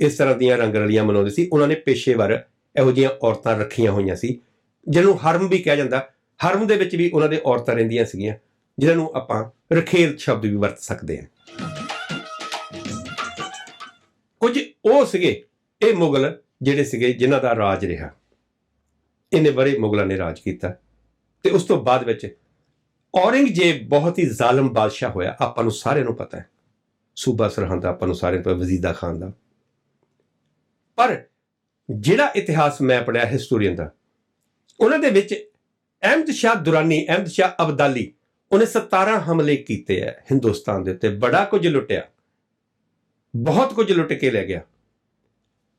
ਇਸ ਤਰ੍ਹਾਂ ਦੀਆਂ ਰੰਗ ਰਲੀਆਂ ਮਨਾਉਂਦੇ ਸੀ, ਉਹਨਾਂ ਨੇ ਪੇਸ਼ੇਵਰ ਇਹੋ ਜਿਹੀਆਂ ਔਰਤਾਂ ਰੱਖੀਆਂ ਹੋਈਆਂ ਸੀ, ਜਿਹਨੂੰ ਹਰਮ ਵੀ ਕਿਹਾ ਜਾਂਦਾ। ਹਰਮ ਦੇ ਵਿੱਚ ਵੀ ਉਹਨਾਂ ਦੇ ਔਰਤਾਂ ਰਹਿੰਦੀਆਂ ਸੀਗੀਆਂ, ਜਿਹਨਾਂ ਨੂੰ ਆਪਾਂ ਰਖੇਲ ਸ਼ਬਦ ਵੀ ਵਰਤ ਸਕਦੇ ਹਾਂ। ਕੁਝ ਉਹ ਸੀਗੇ, ਇਹ ਮੁਗਲ ਜਿਹੜੇ ਸੀਗੇ ਜਿਨ੍ਹਾਂ ਦਾ ਰਾਜ ਰਿਹਾ। ਇਹਨੇ ਬੜੇ ਮੁਗਲਾਂ ਨੇ ਰਾਜ ਕੀਤਾ। ਤੇ ਉਸ ਤੋਂ ਬਾਅਦ ਵਿੱਚ ਔਰੰਗਜ਼ੇਬ ਬਹੁਤ ਹੀ ਜ਼ਾਲਮ ਬਾਦਸ਼ਾਹ ਹੋਇਆ, ਆਪਾਂ ਨੂੰ ਸਾਰਿਆਂ ਨੂੰ ਪਤਾ ਹੈ। ਸੂਬਾ ਸਰਹੰਦ ਦਾ, ਆਪਾਂ ਨੂੰ ਸਾਰਿਆਂ ਤੋਂ ਵਜ਼ੀਦਾ ਖਾਨ ਦਾ। ਪਰ ਜਿਹੜਾ ਇਤਿਹਾਸ ਮੈਂ ਪੜਿਆ ਹਿਸਟੋਰੀਅਨ ਦਾ, ਉਹਨਾਂ ਦੇ ਵਿੱਚ ਅਹਿਮਦ ਸ਼ਾਹ ਦੁਰਾਨੀ, ਅਹਿਮਦ ਸ਼ਾਹ ਅਬਦਾਲੀ, ਉਹਨੇ 17 ਹਮਲੇ ਕੀਤੇ ਆ ਹਿੰਦੁਸਤਾਨ ਦੇ ਉੱਤੇ। ਬੜਾ ਕੁਝ ਲੁੱਟਿਆ। ਬਹੁਤ ਕੁਝ ਲੁੱਟ ਕੇ ਲੈ ਗਿਆ।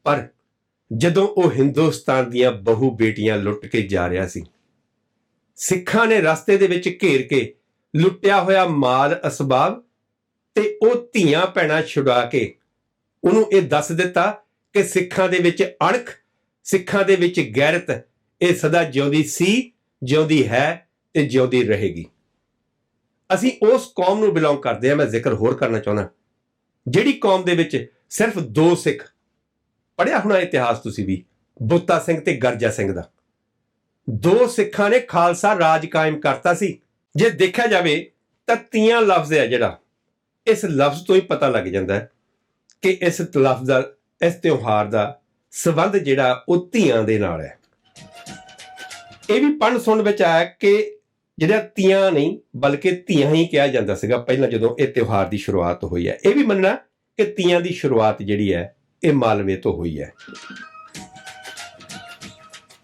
ਪਰ ਜਦੋਂ ਉਹ ਹਿੰਦੁਸਤਾਨ ਦੀਆਂ ਬਹੁ ਬੇਟੀਆਂ ਲੁੱਟ ਕੇ ਜਾ ਰਿਹਾ ਸੀ, ਸਿੱਖਾਂ ਨੇ ਰਸਤੇ ਦੇ ਵਿੱਚ ਘੇਰ ਕੇ ਲੁੱਟਿਆ ਹੋਇਆ ਮਾਲ ਅਸਬਾਬ ਤੇ ਉਹ ਧੀਆਂ ਭੈਣਾਂ ਛੁਡਾ ਕੇ ਉਹਨੂੰ ਇਹ ਦੱਸ ਦਿੱਤਾ ਕਿ ਸਿੱਖਾਂ ਦੇ ਵਿੱਚ ਅਣਖ, ਸਿੱਖਾਂ ਦੇ ਵਿੱਚ ਗੈਰਤ, ਇਹ ਸਦਾ ਜਿਉਂਦੀ ਸੀ, ਜਿਉਂਦੀ ਹੈ ਤੇ ਜਿਉਂਦੀ ਰਹੇਗੀ। ਅਸੀਂ ਉਸ ਕੌਮ ਨੂੰ ਬਿਲੋਂਗ ਕਰਦੇ ਆ ਮੈਂ ਜ਼ਿਕਰ ਹੋਰ ਕਰਨਾ ਚਾਹੁੰਦਾ। ਜਿਹੜੀ ਕੌਮ ਦੇ ਵਿੱਚ ਸਿਰਫ ਦੋ ਸਿੱਖ ਪੜਿਆ ਹੋਣਾ ਇਤਿਹਾਸ ਤੁਸੀਂ ਵੀ, ਬੁੱਤਾ ਸਿੰਘ ਤੇ ਗਰਜਾ ਸਿੰਘ ਦਾ। ਦੋ ਸਿੱਖਾਂ ਨੇ ਖਾਲਸਾ ਰਾਜ ਕਾਇਮ ਕਰਤਾ ਸੀ। ਜੇ ਦੇਖਿਆ ਜਾਵੇ ਤਾਂ ਤੀਆਂ ਲਫ਼ਜ਼ ਹੈ ਜਿਹੜਾ। ਇਸ ਲਫ਼ਜ਼ ਤੋਂ ਹੀ ਪਤਾ ਲੱਗ ਜਾਂਦਾ ਹੈ ਕਿ ਇਸ ਲਫ਼ਜ਼ ਦਾ, ਇਸ ਤਿਉਹਾਰ ਦਾ ਸਬੰਧ ਜਿਹੜਾ ਉਹ ਧੀਆਂ ਦੇ ਨਾਲ ਹੈ। ਇਹ ਵੀ ਪੜ੍ਹਨ ਸੁਣ ਵਿੱਚ ਆਇਆ ਕਿ ਜਿਹੜਾ ਤੀਆਂ ਨਹੀਂ, ਬਲਕਿ ਧੀਆਂ ਹੀ ਕਿਹਾ ਜਾਂਦਾ ਸੀਗਾ ਪਹਿਲਾਂ ਜਦੋਂ ਇਹ ਤਿਉਹਾਰ ਦੀ ਸ਼ੁਰੂਆਤ ਹੋਈ ਹੈ। ਇਹ ਵੀ ਮੰਨਣਾ ਕਿ ਤੀਆਂ ਦੀ ਸ਼ੁਰੂਆਤ ਜਿਹੜੀ ਹੈ, ਇਹ ਮਾਲਵੇ ਤੋਂ ਹੋਈ ਹੈ।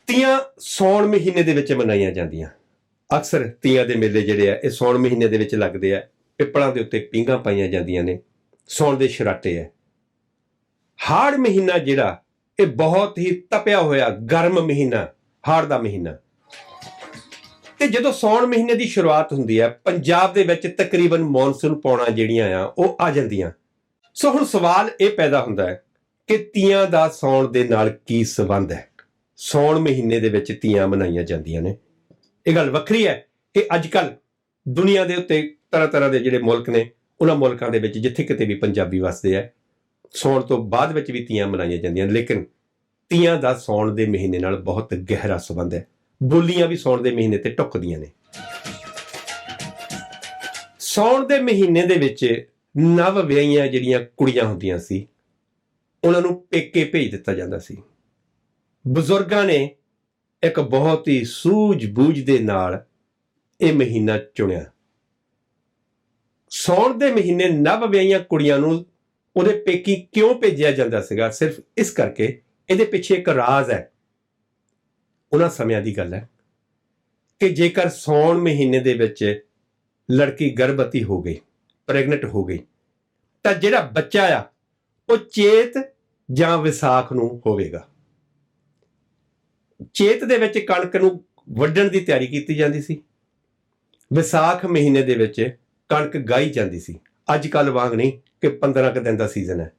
ਤੀਆਂ ਸੌਣ ਮਹੀਨੇ ਦੇ ਵਿੱਚ ਮਨਾਈਆਂ ਜਾਂਦੀਆਂ। ਅਕਸਰ ਤੀਆਂ ਦੇ ਮੇਲੇ ਜਿਹੜੇ ਆ, ਇਹ ਸੌਣ ਮਹੀਨੇ ਦੇ ਵਿੱਚ ਲੱਗਦੇ ਆ। ਪਿੱਪਲਾਂ ਦੇ ਉੱਤੇ ਪੀਂਘਾਂ ਪਾਈਆਂ ਜਾਂਦੀਆਂ ਨੇ, ਸੌਣ ਦੇ ਸ਼ਰਾਟੇ ਆ ਹਾੜ ਮਹੀਨਾ ਜਿਹੜਾ, ਇਹ ਬਹੁਤ ਹੀ ਤਪਿਆ ਹੋਇਆ ਗਰਮ ਮਹੀਨਾ, ਹਾੜ ਦਾ ਮਹੀਨਾ। ਤੇ ਜਦੋਂ ਸੌਣ ਮਹੀਨੇ ਦੀ ਸ਼ੁਰੂਆਤ ਹੁੰਦੀ ਹੈ ਪੰਜਾਬ ਦੇ ਵਿੱਚ ਤਕਰੀਬਨ ਮੌਨਸੂਨ ਪੌਣਾ ਜਿਹੜੀਆਂ ਆ, ਉਹ ਆ ਜਾਂਦੀਆਂ। ਸੋ ਹੁਣ ਸਵਾਲ ਇਹ ਪੈਦਾ ਹੁੰਦਾ ਹੈ ਕਿ ਤੀਆਂ ਦਾ ਸੌਣ ਦੇ ਨਾਲ ਕੀ ਸੰਬੰਧ ਹੈ ਸੌਣ ਮਹੀਨੇ ਦੇ ਵਿੱਚ ਤੀਆਂ ਮਨਾਈਆਂ ਜਾਂਦੀਆਂ ਨੇ। ਇਹ ਗੱਲ ਵੱਖਰੀ ਹੈ ਕਿ ਅੱਜ ਕੱਲ ਦੁਨੀਆ ਦੇ ਉੱਤੇ ਤਰ੍ਹਾਂ ਤਰ੍ਹਾਂ ਦੇ ਜਿਹੜੇ ਮੁਲਕ ਨੇ, ਉਹਨਾਂ ਮੁਲਕਾਂ ਦੇ ਵਿੱਚ ਜਿੱਥੇ ਕਿਤੇ ਵੀ ਪੰਜਾਬੀ ਵਸਦੇ ਆ, ਸੌਣ ਤੋਂ ਬਾਅਦ ਵਿੱਚ ਵੀ ਤੀਆਂ ਮਨਾਈਆਂ ਜਾਂਦੀਆਂ ਲੇਕਿਨ ਤੀਆਂ ਦਾ ਸੌਣ ਦੇ ਮਹੀਨੇ ਨਾਲ ਬਹੁਤ ਗਹਿਰਾ ਸੰਬੰਧ ਹੈ। ਬੋਲੀਆਂ ਵੀ ਸੌਣ ਦੇ ਮਹੀਨੇ ਤੇ ਟੁੱਕਦੀਆਂ ਨੇ। ਸੌਣ ਦੇ ਮਹੀਨੇ ਦੇ ਵਿੱਚ ਨਵ ਵਿਆਹੀਆਂ ਜਿਹੜੀਆਂ ਕੁੜੀਆਂ ਹੁੰਦੀਆਂ ਸੀ, ਉਹਨਾਂ ਨੂੰ ਪੇਕੇ ਭੇਜ ਦਿੱਤਾ ਜਾਂਦਾ ਸੀ। ਬਜ਼ੁਰਗਾਂ ਨੇ ਇੱਕ ਬਹੁਤ ਹੀ ਸੂਝ-ਬੂਝ ਦੇ ਨਾਲ ਇਹ ਮਹੀਨਾ ਚੁਣਿਆ। ਸੌਣ ਦੇ ਮਹੀਨੇ ਨਵ ਵਿਆਹੀਆਂ ਕੁੜੀਆਂ ਨੂੰ ਉਹਦੇ ਪੇਕੀ ਕਿਉਂ ਭੇਜਿਆ ਜਾਂਦਾ ਸੀਗਾ? ਸਿਰਫ ਇਸ ਕਰਕੇ ਇਹਦੇ ਪਿੱਛੇ ਇੱਕ ਰਾਜ਼ ਹੈ। ਉਹਨਾਂ ਸਮਿਆਂ ਦੀ ਗੱਲ ਹੈ ਕਿ ਜੇਕਰ ਸੌਣ ਮਹੀਨੇ ਦੇ ਵਿੱਚ ਲੜਕੀ ਗਰਭਵਤੀ ਹੋ ਗਈ, ਪ੍ਰੈਗਨੈਂਟ ਹੋ ਗਈ, ਤਾਂ ਜਿਹੜਾ ਬੱਚਾ ਆ, ਉਹ ਚੇਤ ਜਾਂ ਵਿਸਾਖ ਨੂੰ ਹੋਵੇਗਾ। ਚੇਤ ਦੇ ਵਿੱਚ ਕਣਕ ਨੂੰ ਵੱਢਣ ਦੀ ਤਿਆਰੀ ਕੀਤੀ ਜਾਂਦੀ ਸੀ। ਵਿਸਾਖ ਮਹੀਨੇ ਦੇ ਵਿੱਚ ਕਣਕ ਗਾਈ ਜਾਂਦੀ ਸੀ। ਅੱਜ ਕੱਲ ਵਾਂਗ ਨਹੀਂ ਕਿ 15 ਕੁ ਦਿਨ ਦਾ ਸੀਜ਼ਨ ਹੈ।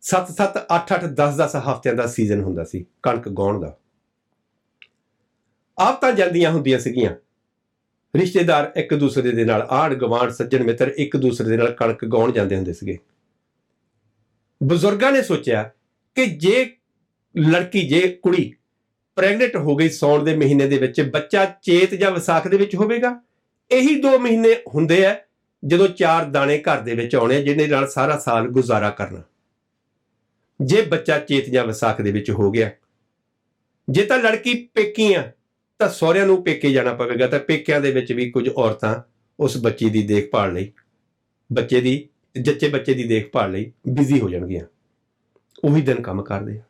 7-7 8-8 10-10 ਹਫ਼ਤਿਆਂ ਦਾ ਸੀਜ਼ਨ ਹੁੰਦਾ ਸੀ ਕਣਕ ਗਾਉਣ ਦਾ। ਆਪ ਤਾਂ ਜਾਂਦੀਆਂ ਹੁੰਦੀਆਂ ਸੀਗੀਆਂ। ਰਿਸ਼ਤੇਦਾਰ ਇੱਕ ਦੂਸਰੇ ਦੇ ਨਾਲ ਆੜ ਗਵਾਂਡ ਸੱਜਣ ਮਿੱਤਰ ਇੱਕ ਦੂਸਰੇ ਦੇ ਨਾਲ ਕਣਕ ਗਾਉਣ ਜਾਂਦੇ ਹੁੰਦੇ ਸੀਗੇ। ਬਜ਼ੁਰਗਾਂ ਨੇ ਸੋਚਿਆ ਕਿ ਜੇ ਲੜਕੀ, ਜੇ ਕੁੜੀ ਪ੍ਰੈਗਨੈਂਟ ਹੋ ਗਈ ਸੌਣ ਦੇ ਮਹੀਨੇ ਦੇ ਵਿੱਚ ਬੱਚਾ ਚੇਤ ਜਾਂ ਵਿਸਾਖ ਦੇ ਵਿੱਚ ਹੋਵੇਗਾ ਇਹੀ 2 ਮਹੀਨੇ ਹੁੰਦੇ ਆ ਜਦੋਂ ਚਾਰ ਦਾਣੇ ਘਰ ਦੇ ਵਿੱਚ ਆਉਣੇ ਜਿਹਨੇ ਨਾਲ ਸਾਰਾ ਸਾਲ ਗੁਜ਼ਾਰਾ ਕਰਨਾ। ਜੇ ਬੱਚਾ ਚੇਤ ਜਾਂ ਵਿਸਾਖ ਦੇ ਵਿੱਚ ਹੋ ਗਿਆ, ਜੇ ਤਾਂ ਲੜਕੀ ਪੇਕੀ ਆ, ਤਾਂ ਸਹੁਰਿਆਂ ਨੂੰ ਪੇਕੇ ਜਾਣਾ ਪਵੇਗਾ, ਤਾਂ ਪੇਕਿਆਂ ਦੇ ਵਿੱਚ ਵੀ ਕੁਝ ਔਰਤਾਂ ਉਸ ਬੱਚੀ ਦੀ ਦੇਖਭਾਲ ਲਈ, ਬੱਚੇ ਦੀ, ਜੱਚੇ ਬੱਚੇ ਦੀ ਦੇਖਭਾਲ ਲਈ ਬਿਜ਼ੀ ਹੋ ਜਾਣਗੀਆਂ। ਉਹੀ ਦਿਨ ਕੰਮ ਕਰਦੇ ਆ।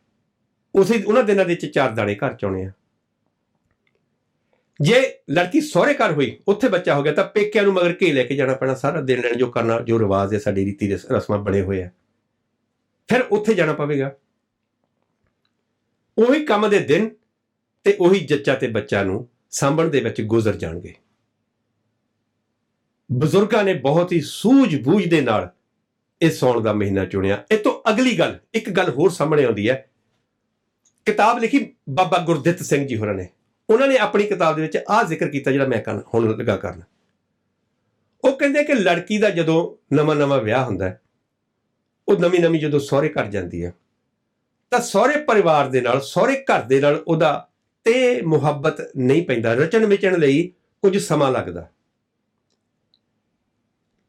ਉਸੇ, ਉਹਨਾਂ ਦਿਨਾਂ ਦੇ ਵਿੱਚ ਚਾਰ ਦਾਣੇ ਘਰ ਚ ਆਉਣੇ ਆ। ਜੇ ਲੜਕੀ ਸਹੁਰੇ ਘਰ ਹੋਈ, ਉੱਥੇ ਬੱਚਾ ਹੋ ਗਿਆ, ਤਾਂ ਪੇਕਿਆਂ ਨੂੰ ਮਗਰ ਘੇ ਲੈ ਕੇ ਜਾਣਾ ਪੈਣਾ, ਸਾਰਾ ਦਿਨ ਲੈਣ ਜੋ ਕਰਨਾ, ਜੋ ਰਿਵਾਜ ਹੈ, ਸਾਡੀ ਰੀਤੀ ਦੇ ਰਸਮਾਂ ਬਣੇ ਹੋਏ ਆ। ਫਿਰ ਉੱਥੇ ਜਾਣਾ ਪਵੇਗਾ। ਉਹੀ ਕੰਮ ਦੇ ਦਿਨ ਤੇ ਉਹੀ ਜੱਚਾ ਤੇ ਬੱਚਾ ਨੂੰ ਸਾਂਭਣ ਦੇ ਵਿੱਚ ਗੁਜ਼ਰ ਜਾਣਗੇ। ਬਜ਼ੁਰਗਾਂ ਨੇ ਬਹੁਤ ਹੀ ਸੂਝ-ਬੂਝ ਦੇ ਨਾਲ ਇਹ ਸੌਣ ਦਾ ਮਹੀਨਾ ਚੁਣਿਆ। ਇਹ ਤੋਂ ਅਗਲੀ ਗੱਲ, ਇੱਕ ਗੱਲ ਹੋਰ ਸਾਹਮਣੇ ਆਉਂਦੀ ਹੈ। ਕਿਤਾਬ ਲਿਖੀ ਬਾਬਾ ਗੁਰਦਿੱਤ ਸਿੰਘ ਜੀ ਹੋਰਾਂ ਨੇ। ਉਹਨਾਂ ਨੇ ਆਪਣੀ ਕਿਤਾਬ ਦੇ ਵਿੱਚ ਆਹ ਜ਼ਿਕਰ ਕੀਤਾ ਜਿਹੜਾ ਮੈਂ ਕਰਨ ਹੁਣ ਲੱਗਾ ਕਰਨ। ਉਹ ਕਹਿੰਦੇ ਕਿ ਲੜਕੀ ਦਾ ਜਦੋਂ ਨਵਾਂ-ਨਵਾਂ ਵਿਆਹ ਹੁੰਦਾ ਹੈ, ਉਹ ਨਵੀਂ-ਨਵੀਂ ਜਦੋਂ ਸਹੁਰੇ ਘਰ ਜਾਂਦੀ ਹੈ, ਤਾਂ ਸਹੁਰੇ ਪਰਿਵਾਰ ਦੇ ਨਾਲ, ਸਹੁਰੇ ਘਰ ਦੇ ਨਾਲ ਉਹਦਾ ਤੇ ਮੁਹੱਬਤ ਨਹੀਂ ਪੈਂਦਾ। ਰਚਣ ਵਿਚਣ ਲਈ ਕੁਝ ਸਮਾਂ ਲੱਗਦਾ।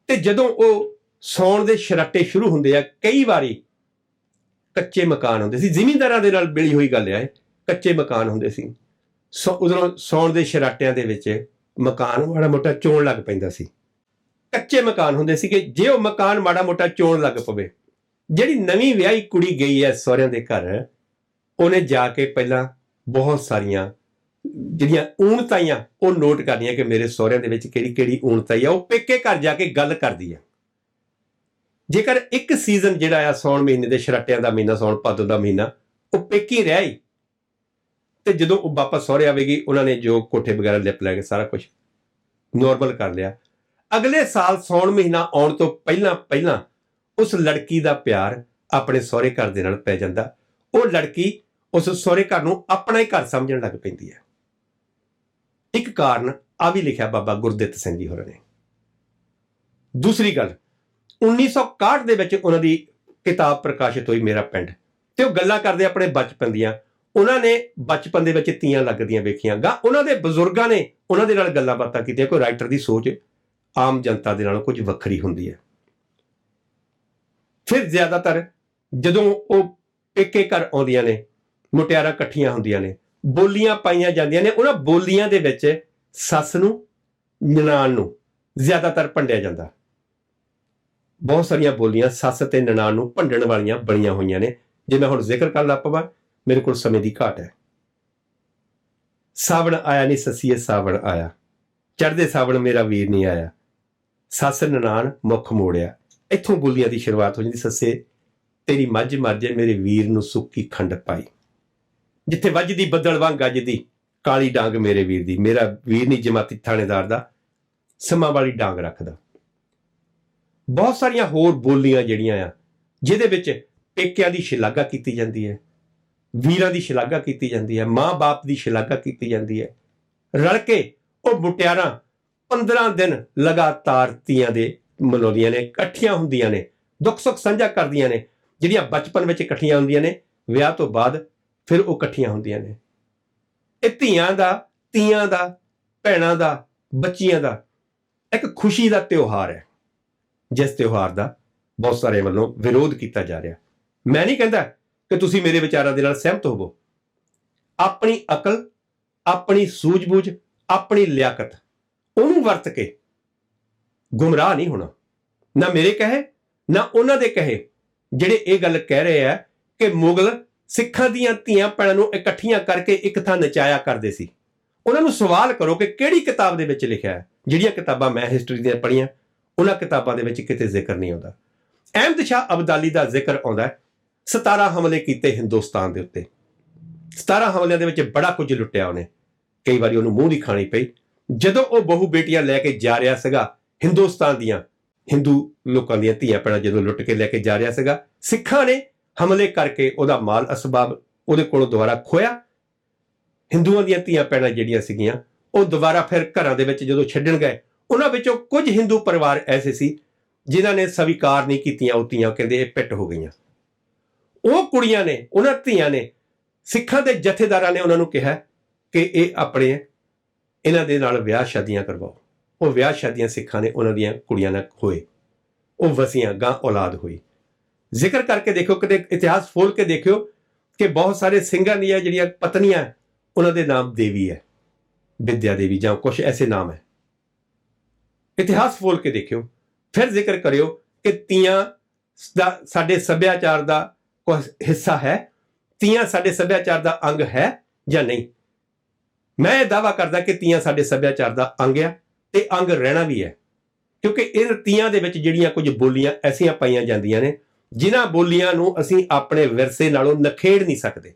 ਤੇ ਜਦੋਂ ਉਹ ਸੌਣ ਦੇ ਸ਼ਰਾਟੇ ਸ਼ੁਰੂ ਹੁੰਦੇ ਆ, ਕਈ ਵਾਰੀ ਕੱਚੇ ਮਕਾਨ ਹੁੰਦੇ ਸੀ। ਜ਼ਿਮੀਂਦਾਰਾਂ ਦੇ ਨਾਲ ਮਿਲੀ ਹੋਈ ਗੱਲ ਹੈ ਕੱਚੇ ਮਕਾਨ ਹੁੰਦੇ ਸੀ। ਸੋ ਉਦੋਂ ਸੌਣ ਦੇ ਸ਼ਰਾਟਿਆਂ ਦੇ ਵਿੱਚ ਮਕਾਨ ਮਾੜਾ ਮੋਟਾ ਚੋਣ ਲੱਗ ਪੈਂਦਾ ਸੀ। ਕੱਚੇ ਮਕਾਨ ਹੁੰਦੇ ਸੀ ਕਿ ਜੇ ਉਹ ਮਕਾਨ ਮਾੜਾ ਮੋਟਾ ਚੋਣ ਲੱਗ ਪਵੇ। ਜਿਹੜੀ ਨਵੀਂ ਵਿਆਹੀ ਕੁੜੀ ਗਈ ਹੈ ਸਹੁਰਿਆਂ ਦੇ ਘਰ, ਉਹਨੇ ਜਾ ਕੇ ਪਹਿਲਾਂ ਬਹੁਤ ਸਾਰੀਆਂ, ਜਿਹੜੀਆਂ ਊਣਤਾਈਆਂ, ਉਹ ਨੋਟ ਕਰਨੀਆਂ ਕਿ ਮੇਰੇ ਸਹੁਰਿਆਂ ਦੇ ਵਿੱਚ ਕਿਹੜੀ ਕਿਹੜੀ ਊਣਤਾਈ ਆ, ਉਹ ਪੇਕੇ ਘਰ ਜਾ ਕੇ ਗੱਲ ਕਰਦੀ ਆ ਜੇਕਰ ਇੱਕ ਸੀਜ਼ਨ ਜਿਹੜਾ ਆ ਸੌਣ ਮਹੀਨੇ ਦੇ ਸ਼ਰਾਟਿਆਂ ਦਾ ਮਹੀਨਾ, ਸੌਣ ਭਾਦੋ ਦਾ ਮਹੀਨਾ, ਉਹ ਪੇਕੀ ਰਹਿ ਹੀ ਤੇ ਜਦੋਂ ਉਹ ਵਾਪਸ ਸਹੁਰੇ ਆਵੇਗੀ, ਉਹਨਾਂ ਨੇ ਜੋ ਕੋਠੇ ਵਗੈਰਾ ਲਿਪ ਲੈ ਕੇ ਸਾਰਾ ਕੁਝ ਨਾਰਮਲ ਕਰ ਲਿਆ। ਅਗਲੇ ਸਾਲ ਸੌਣ ਮਹੀਨਾ ਆਉਣ ਤੋਂ ਪਹਿਲਾਂ ਪਹਿਲਾਂ ਉਸ ਲੜਕੀ ਦਾ ਪਿਆਰ ਆਪਣੇ ਸਹੁਰੇ ਘਰ ਦੇ ਨਾਲ ਪੈ ਜਾਂਦਾ। ਉਹ ਲੜਕੀ ਉਸ ਸਹੁਰੇ ਘਰ ਨੂੰ ਆਪਣਾ ਹੀ ਘਰ ਸਮਝਣ ਲੱਗ ਪੈਂਦੀ ਹੈ। ਇੱਕ ਕਾਰਨ ਆ ਵੀ ਲਿਖਿਆ ਬਾਬਾ ਗੁਰਦਿੱਤ ਸਿੰਘ ਜੀ ਹੋਰਾਂ ਨੇ। ਦੂਸਰੀ ਗੱਲ 1961 ਦੇ ਵਿੱਚ ਉਹਨਾਂ ਦੀ ਕਿਤਾਬ ਪ੍ਰਕਾਸ਼ਿਤ ਹੋਈ, ਮੇਰਾ ਪਿੰਡ, ਤੇ ਉਹ ਗੱਲਾਂ ਕਰਦੇ ਆਪਣੇ ਬਚਪਨ ਦੀਆਂ। ਉਹਨਾਂ ਨੇ ਬਚਪਨ ਦੇ ਵਿੱਚ ਤੀਆਂ ਲੱਗਦੀਆਂ ਵੇਖੀਆਂ ਗਾ। ਉਹਨਾਂ ਦੇ ਬਜ਼ੁਰਗਾਂ ਨੇ ਉਹਨਾਂ ਦੇ ਨਾਲ ਗੱਲਾਂ ਬਾਤਾਂ ਕੀਤੀਆਂ। ਕੋਈ ਰਾਈਟਰ ਦੀ ਸੋਚ ਆਮ ਜਨਤਾ ਦੇ ਨਾਲ ਕੁਝ ਵੱਖਰੀ ਹੁੰਦੀ ਹੈ। ਫਿਰ ਜ਼ਿਆਦਾਤਰ ਜਦੋਂ ਉਹ ਪੇਕੇ ਘਰ ਆਉਂਦੀਆਂ ਨੇ, ਮੁਟਿਆਰਾਂ ਇਕੱਠੀਆਂ ਹੁੰਦੀਆਂ ਨੇ, ਬੋਲੀਆਂ ਪਾਈਆਂ ਜਾਂਦੀਆਂ ਨੇ, ਉਹਨਾਂ ਬੋਲੀਆਂ ਦੇ ਵਿੱਚ ਸੱਸ ਨੂੰ, ਨਨਾਣ ਨੂੰ ਜ਼ਿਆਦਾਤਰ ਭੰਡਿਆ ਜਾਂਦਾ। ਬਹੁਤ ਸਾਰੀਆਂ ਬੋਲੀਆਂ ਸੱਸ ਤੇ ਨਨਾਣ ਨੂੰ ਭੰਡਣ ਵਾਲੀਆਂ ਬਣੀਆਂ ਹੋਈਆਂ ਨੇ। ਜੇ ਮੈਂ ਹੁਣ ਜ਼ਿਕਰ ਕਰ ਲੱਗ ਪਵਾਂ ਮੇਰੇ ਕੋਲ ਸਮੇਂ ਦੀ ਘਾਟ ਹੈ। ਸਾਵਣ ਆਇਆ ਨਹੀਂ, ਸੱਸੀਏ, ਸਾਵਣ ਆਇਆ। ਚੜਦੇ ਸਾਵਣ ਮੇਰਾ ਵੀਰ ਨਹੀਂ ਆਇਆ। ਸੱਸ ਨਨਾਣ ਮੁਖ ਮੋੜਿਆ। ਇੱਥੋਂ ਬੋਲੀਆਂ ਦੀ ਸ਼ੁਰੂਆਤ ਹੋ ਜਾਂਦੀ, ਸੱਸੇ, ਤੇਰੀ ਮੱਝ ਮਰਜੇ ਮੇਰੇ ਵੀਰ ਨੂੰ ਸੁੱਕੀ ਖੰਡ ਪਾਈ। ਜਿੱਥੇ ਵੱਜਦੀ ਬੱਦਲ ਵਾਂਗ ਗੱਜਦੀ ਕਾਲੀ ਡਾਂਗ ਮੇਰੇ ਵੀਰ ਦੀ। ਮੇਰਾ ਵੀਰ ਨਹੀਂ ਜਮਾਤੀ ਥਾਣੇਦਾਰ ਦਾ, ਸਮਾਂ ਵਾਲੀ ਡਾਂਗ ਰੱਖਦਾ। ਬਹੁਤ ਸਾਰੀਆਂ ਹੋਰ ਬੋਲੀਆਂ ਜਿਹੜੀਆਂ ਆ, ਜਿਹਦੇ ਵਿੱਚ ਪੇਕਿਆਂ ਦੀ ਸ਼ਲਾਘਾ ਕੀਤੀ ਜਾਂਦੀ ਹੈ। ਵੀਰਾਂ ਦੀ ਸ਼ਲਾਘਾ ਕੀਤੀ ਜਾਂਦੀ ਹੈ, ਮਾਂ-ਬਾਪ ਦੀ ਸ਼ਲਾਘਾ ਕੀਤੀ ਜਾਂਦੀ ਹੈ। ਰਲ ਕੇ ਉਹ ਮੁਟਿਆਰਾਂ 15 ਦਿਨ ਲਗਾਤਾਰ ਤੀਆਂ ਦੇ ਮਨਾਉਂਦੀਆਂ ਨੇ, ਇਕੱਠੀਆਂ ਹੁੰਦੀਆਂ ਨੇ, ਦੁੱਖ ਸੁੱਖ ਸਾਂਝਾ ਕਰਦੀਆਂ ਨੇ, ਜਿਹੜੀਆਂ ਬਚਪਨ ਵਿੱਚ ਇਕੱਠੀਆਂ ਹੁੰਦੀਆਂ ਨੇ, ਵਿਆਹ ਤੋਂ ਬਾਅਦ ਫਿਰ ਉਹ ਇਕੱਠੀਆਂ ਹੁੰਦੀਆਂ ਨੇ। ਇਹ ਧੀਆਂ ਦਾ, ਤੀਆਂ ਦਾ, ਭੈਣਾਂ ਦਾ, ਬੱਚੀਆਂ ਦਾ ਇੱਕ ਖੁਸ਼ੀ ਦਾ ਤਿਉਹਾਰ ਹੈ, ਜਿਸ ਤਿਉਹਾਰ ਦਾ ਬਹੁਤ ਸਾਰੇ ਵੱਲੋਂ ਵਿਰੋਧ ਕੀਤਾ ਜਾ ਰਿਹਾ। ਮੈਂ ਨਹੀਂ ਕਹਿੰਦਾ ਕਿ ਤੁਸੀਂ ਮੇਰੇ ਵਿਚਾਰਾਂ ਦੇ ਨਾਲ ਸਹਿਮਤ ਹੋਵੋ। ਆਪਣੀ ਅਕਲ, ਆਪਣੀ ਸੂਝ-ਬੂਝ, ਆਪਣੀ ਲਿਆਕਤ, ਉਹਨੂੰ ਵਰਤ ਕੇ ਗੁੰਮਰਾਹ ਨਹੀਂ ਹੋਣਾ। ਨਾ ਮੇਰੇ ਕਹੇ, ਨਾ ਉਹਨਾਂ ਦੇ ਕਹੇ, ਜਿਹੜੇ ਇਹ ਗੱਲ ਕਹਿ ਰਹੇ ਆ ਕਿ ਮੁਗਲ ਸਿੱਖਾਂ ਦੀਆਂ ਧੀਆਂ ਭੈਣਾਂ ਨੂੰ ਇਕੱਠੀਆਂ ਕਰਕੇ ਇੱਕ ਥਾਂ ਨਚਾਇਆ ਕਰਦੇ ਸੀ। ਉਹਨਾਂ ਨੂੰ ਸਵਾਲ ਕਰੋ ਕਿ ਕਿਹੜੀ ਕਿਤਾਬ ਦੇ ਵਿੱਚ ਲਿਖਿਆ ਹੈ? ਜਿਹੜੀਆਂ ਕਿਤਾਬਾਂ ਮੈਂ ਹਿਸਟਰੀ ਦੀਆਂ ਪੜ੍ਹੀਆਂ, ਉਹਨਾਂ ਕਿਤਾਬਾਂ ਦੇ ਵਿੱਚ ਕਿਤੇ ਜ਼ਿਕਰ ਨਹੀਂ ਆਉਂਦਾ। ਅਹਿਮਦ ਸ਼ਾਹ ਅਬਦਾਲੀ ਦਾ ਜ਼ਿਕਰ ਆਉਂਦਾ ਹੈ। 17 ਹਮਲੇ ਕੀਤੇ ਹਿੰਦੁਸਤਾਨ ਦੇ ਉੱਤੇ। 17 ਹਮਲਿਆਂ ਦੇ ਵਿੱਚ ਬੜਾ ਕੁਝ ਲੁੱਟਿਆ ਉਹਨੇ। ਕਈ ਵਾਰੀ ਉਹਨੂੰ ਮੂੰਹ ਦੀ ਖਾਣੀ ਪਈ। ਜਦੋਂ ਉਹ ਬਹੂ ਬੇਟੀਆਂ ਲੈ ਕੇ ਜਾ ਰਿਹਾ ਸੀਗਾ, ਹਿੰਦੁਸਤਾਨ ਦੀਆਂ, ਹਿੰਦੂ ਲੋਕਾਂ ਦੀਆਂ ਧੀਆਂ ਭੈਣਾਂ ਜਦੋਂ ਲੁੱਟ ਕੇ ਲੈ ਕੇ ਜਾ ਰਿਹਾ ਸੀਗਾ, ਸਿੱਖਾਂ ਨੇ ਹਮਲੇ ਕਰਕੇ ਉਹਦਾ ਮਾਲ ਅਸਬਾਬ ਉਹਦੇ ਕੋਲੋਂ ਦੁਬਾਰਾ ਖੋਇਆ ਹਿੰਦੂਆਂ ਦੀਆਂ ਧੀਆਂ ਭੈਣਾਂ ਜਿਹੜੀਆਂ ਸੀਗੀਆਂ, ਉਹ ਦੁਬਾਰਾ ਫਿਰ ਘਰਾਂ ਦੇ ਵਿੱਚ ਜਦੋਂ ਛੱਡਣ ਗਏ, ਉਹਨਾਂ ਵਿੱਚੋਂ ਕੁਝ ਹਿੰਦੂ ਪਰਿਵਾਰ ਐਸੇ ਸੀ, ਜਿਨ੍ਹਾਂ ਨੇ ਸਵੀਕਾਰ ਨਹੀਂ ਕੀਤੀਆਂ, ਉਹ ਧੀਆਂ ਕਹਿੰਦੇ ਇਹ ਪਿੱਟ ਹੋ ਗਈਆਂ। ਉਹ ਕੁੜੀਆਂ ਨੇ, ਉਹਨਾਂ ਧੀਆਂ ਨੇ, ਸਿੱਖਾਂ ਦੇ ਜਥੇਦਾਰਾਂ ਨੇ ਉਹਨਾਂ ਨੂੰ ਕਿਹਾ ਕਿ ਇਹ ਆਪਣੇ, ਇਹਨਾਂ ਦੇ ਨਾਲ ਵਿਆਹ ਸ਼ਾਦੀਆਂ ਕਰਵਾਓ। ਉਹ ਵਿਆਹ ਸ਼ਾਦੀਆਂ ਸਿੱਖਾਂ ਨੇ ਉਹਨਾਂ ਦੀਆਂ ਕੁੜੀਆਂ ਨਾਲ ਹੋਏ। ਉਹ ਵਸੀਆਂ ਗਾਂ ਔਲਾਦ ਹੋਈ। ਜ਼ਿਕਰ ਕਰਕੇ ਦੇਖੋ, ਕਿਤੇ ਇਤਿਹਾਸ ਫੋਲ ਕੇ ਦੇਖਿਓ ਕਿ ਬਹੁਤ ਸਾਰੇ ਸਿੰਘਾਂ ਦੀਆਂ ਜਿਹੜੀਆਂ ਪਤਨੀਆਂ, ਉਹਨਾਂ ਦੇ ਨਾਮ ਦੇਵੀ ਹੈ, ਵਿਦਿਆ ਦੇਵੀ ਜਾਂ ਕੁਝ ਐਸੇ ਨਾਮ ਹੈ। ਇਤਿਹਾਸ ਫੋਲ ਕੇ ਦੇਖਿਓ। ਫਿਰ ਜ਼ਿਕਰ ਕਰਿਓ ਕਿ ਤੀਆਂ ਦਾ, ਸਾਡੇ ਸੱਭਿਆਚਾਰ ਦਾ ਹਿੱਸਾ ਹੈ? ਤੀਆਂ ਸਾਡੇ ਸੱਭਿਆਚਾਰ ਦਾ ਅੰਗ ਹੈ ਜਾਂ ਨਹੀਂ? ਮੈਂ ਇਹ ਦਾਵਾ ਕਰਦਾ ਕਿ ਤੀਆਂ ਸਾਡੇ ਸੱਭਿਆਚਾਰ ਦਾ ਅੰਗ ਹੈ ਤੇ ਅੰਗ ਰਹਿਣਾ ਵੀ ਹੈ। ਕਿਉਂਕਿ ਇਹ ਤੀਆਂ ਦੇ ਵਿੱਚ ਜਿਹੜੀਆਂ ਕੁਝ ਬੋਲੀਆਂ ਐਸੀਆਂ ਪਾਈਆਂ ਜਾਂਦੀਆਂ ਨੇ, ਜਿਨ੍ਹਾਂ ਬੋਲੀਆਂ ਨੂੰ ਅਸੀਂ ਆਪਣੇ ਵਿਰਸੇ ਨਾਲੋਂ ਨਖੇੜ ਨਹੀਂ ਸਕਦੇ।